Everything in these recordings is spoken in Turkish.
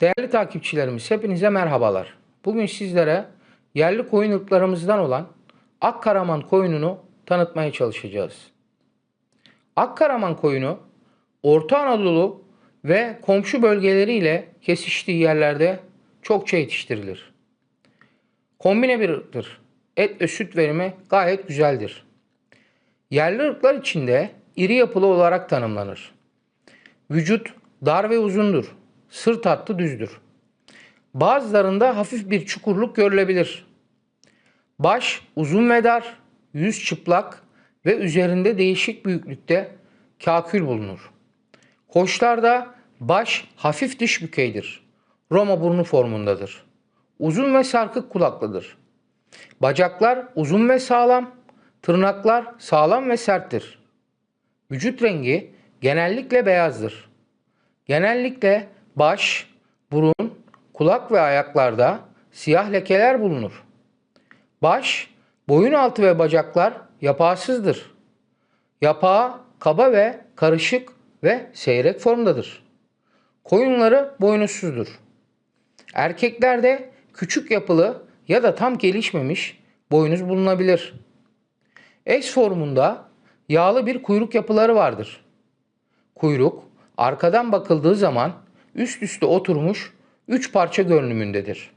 Değerli takipçilerimiz hepinize merhabalar. Bugün sizlere yerli koyun ırklarımızdan olan Akkaraman koyununu tanıtmaya çalışacağız. Akkaraman koyunu Orta Anadolu ve komşu bölgeleriyle kesiştiği yerlerde çokça yetiştirilir. Kombine bir ırktır. Et ve süt verimi gayet güzeldir. Yerli ırklar içinde iri yapılı olarak tanımlanır. Vücut dar ve uzundur. Sırt hattı düzdür. Bazılarında hafif bir çukurluk görülebilir. Baş uzun ve dar, yüz çıplak ve üzerinde değişik büyüklükte kakül bulunur. Koçlarda baş hafif dış bükeydir. Roma burnu formundadır. Uzun ve sarkık kulaklıdır. Bacaklar uzun ve sağlam, tırnaklar sağlam ve serttir. Vücut rengi genellikle beyazdır. Genellikle baş, burun, kulak ve ayaklarda siyah lekeler bulunur. Baş, boyun altı ve bacaklar yapağsızdır. Yapağı kaba ve karışık ve seyrek formdadır. Koyunları boynuzsuzdur. Erkeklerde küçük yapılı ya da tam gelişmemiş boynuz bulunabilir. S formunda yağlı bir kuyruk yapıları vardır. Kuyruk arkadan bakıldığı zaman üst üste oturmuş üç parça görünümündedir.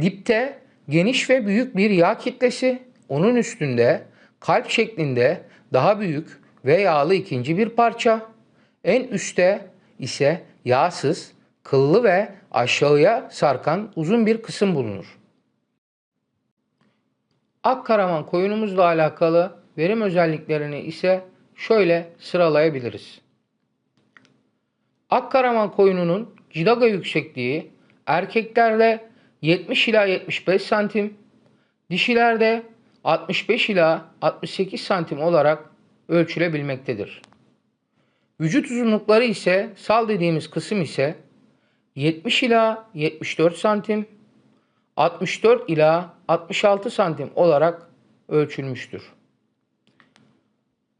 Dipte geniş ve büyük bir yağ kitlesi, onun üstünde kalp şeklinde daha büyük ve yağlı ikinci bir parça, en üstte ise yağsız, kıllı ve aşağıya sarkan uzun bir kısım bulunur. Akkaraman koyunumuzla alakalı verim özelliklerini ise şöyle sıralayabiliriz. Akkaraman koyununun cilaga yüksekliği erkeklerde 70 ila 75 santim, dişilerde 65 ila 68 santim olarak ölçülebilmektedir. Vücut uzunlukları ise sal dediğimiz kısım ise 70 ila 74 santim, 64 ila 66 santim olarak ölçülmüştür.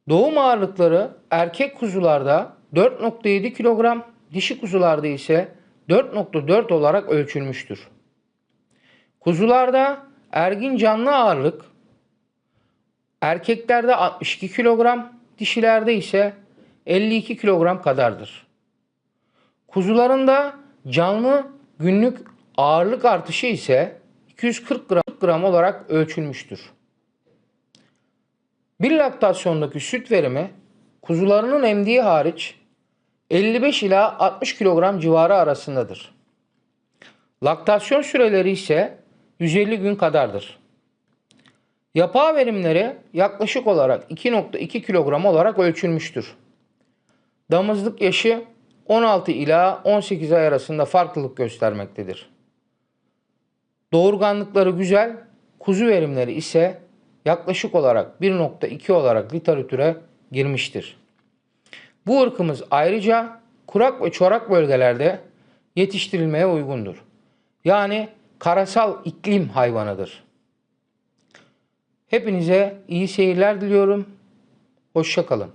Doğum ağırlıkları erkek kuzularda 4.7 kilogram, dişi kuzularda ise 4.4 olarak ölçülmüştür. Kuzularda ergin canlı ağırlık erkeklerde 62 kilogram, dişilerde ise 52 kilogram kadardır. Kuzuların da canlı günlük ağırlık artışı ise 240 gram, gram olarak ölçülmüştür. Bir laktasyondaki süt verimi kuzularının emdiği hariç 55 ila 60 kilogram civarı arasındadır. Laktasyon süreleri ise 150 gün kadardır. Yapağı verimleri yaklaşık olarak 2.2 kilogram olarak ölçülmüştür. Damızlık yaşı 16 ila 18 ay arasında farklılık göstermektedir. Doğurganlıkları güzel, kuzu verimleri ise yaklaşık olarak 1.2 olarak literatüre girmiştir. Bu ırkımız ayrıca kurak ve çorak bölgelerde yetiştirilmeye uygundur. Yani karasal iklim hayvanıdır. Hepinize iyi seyirler diliyorum. Hoşçakalın.